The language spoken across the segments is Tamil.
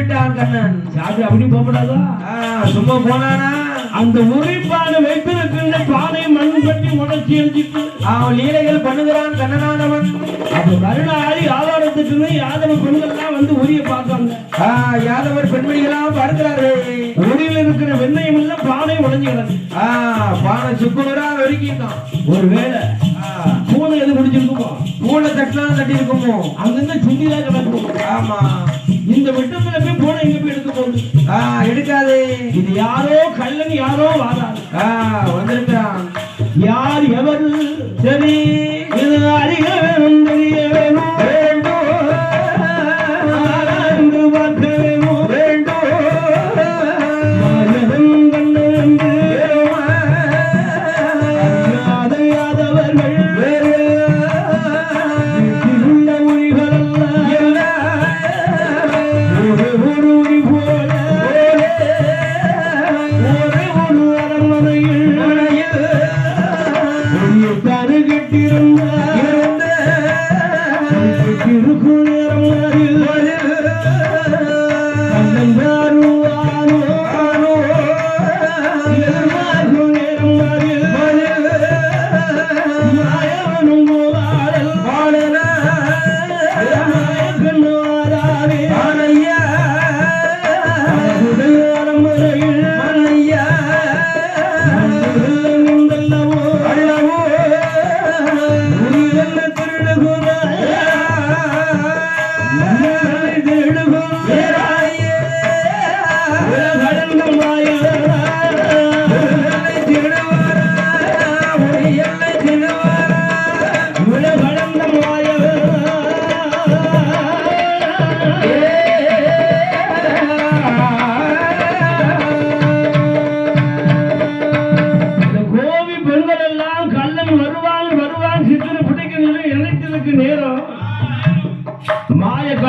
விட்டான் கண்ணன் சாப்பிட்டு அப்படி போகப்படாதா ஆ, சும்மா போனானா? அந்த உரிப்பானை வைத்திருக்கின்ற பானை மண் கட்டி உடச்சி எழுதிட்டு அவன் லீலைகள் பண்ணுகிறான் கண்ணனானவன் அப்ப மறுநாள் ஆதாரத்துக்குன்னு யாதவ பெண்கள்லாம் வந்து உரிய பார்க்காங்க ஆ, யாதவர் பெண்மணிகளாம் பார்க்கிறார்கள். உரியில் இருக்கிற வெண்ணெயம் எல்லாம் பானை உடஞ்சி கிடக்கு. ஆ, பானை சுக்குநூறா வெறுக்கிட்டான் ஒருவேளை பூனை எது முடிச்சிருக்குமோ பூனை தட்டினாலும் தட்டி இருக்குமோ அங்கிருந்து சுண்டிதான் கிடக்கும். ஆமா. இந்த விட்டத்துல போய் பூனை எங்க போய் எடுக்க போகுது? எடுக்காதே. இது யாரோ கள்ளன் யாரோ வாராது ஆ, வந்திருக்கிறான். யார் எவர் சரி இது அறிய வேணும்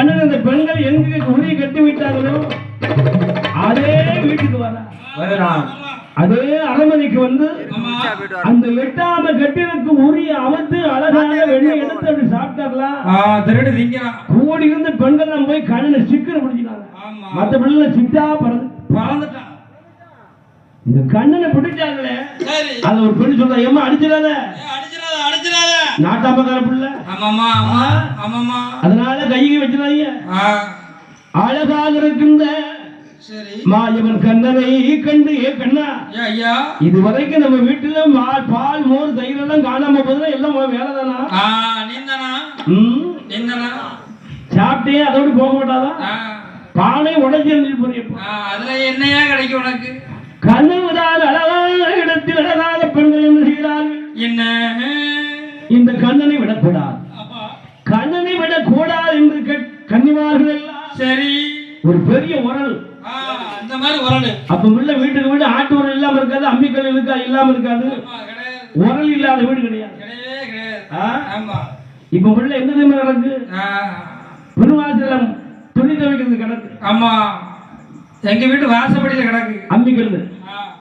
மாய கண்ணன் இந்த பெண்கள் எங்க உரிய கட்டி விட்டார்களோ அதே வீட்டுக்கு வர வருகிறான் அதே அரண்மனைக்கு வந்து அந்த வெட்டாம கட்டினுக்கு உரிய அவத்து அழகான வெண்ணெய் எடுத்து அப்படி சாப்பிட்டார்களா? திருடு கூடி இருந்த பெண்கள் எல்லாம் போய் கண்ணனை சிக்கன பிடிச்சிட்டாங்க ஆமா. மற்ற பிள்ளை சித்தா பறந்து. பறந்துட்டான் இந்த கண்ணனை பிடிச்சாங்களே சரி. அது ஒரு பெண் சொல்றா ஏமா அடிச்சிடாத. அடிச்சிடாத அடிச்சிடாத. நாட்டாமக்கார பிள்ளை ஆமாமா ஆமா ஆமாமா அதனால கையை வச்சிடாதீங்க. அழகாக இருக்கின்ற சரி. மாயவன் கண்ணனை கண்டு ஏ கண்ணா ஐயா இதுவரைக்கும் நம்ம வீட்டுல மா- பால் மோர் தயிர் எல்லாம் காணாம போதுனா எல்லாம் வேலை தானா நீந்தானா? நீந்தானா? சாப்பிட்டே அதோடு போக மாட்டாதா ஆ. பானை உடஞ்சி அதுல என்னையா கிடைக்கும் உனக்கு? கனவுதான் அழகான இடத்தில் அழகாத பெண்கள் என்ன செய்கிறார்கள்? என்ன? இந்த கண்ணனை விடக்கூடாது. கண்ணனை விடக்கூடாது என்று கன்னிமார்கள் எல்லாம். சரி. ஒரு பெரிய உரல். ஆ, இந்த மாதிரி உரடு அப்ப உள்ள வீட்டுக்கு வீடு ஆட்டு உரல் இல்லாம இருக்காது அம்மிக்கல் இருக்கா இல்லாம இருக்காது? உரல் இல்லாத வீடு கிடையாது. இப்ப உள்ள எந்த தெரியுமா கிடக்கு ஆ, பெருமாசலம் துணி துவைக்கிறது கிடக்கு. ஆமா. எங்க வீட்டு வாசப்படியில கிடக்கு. அம்மிக்கல்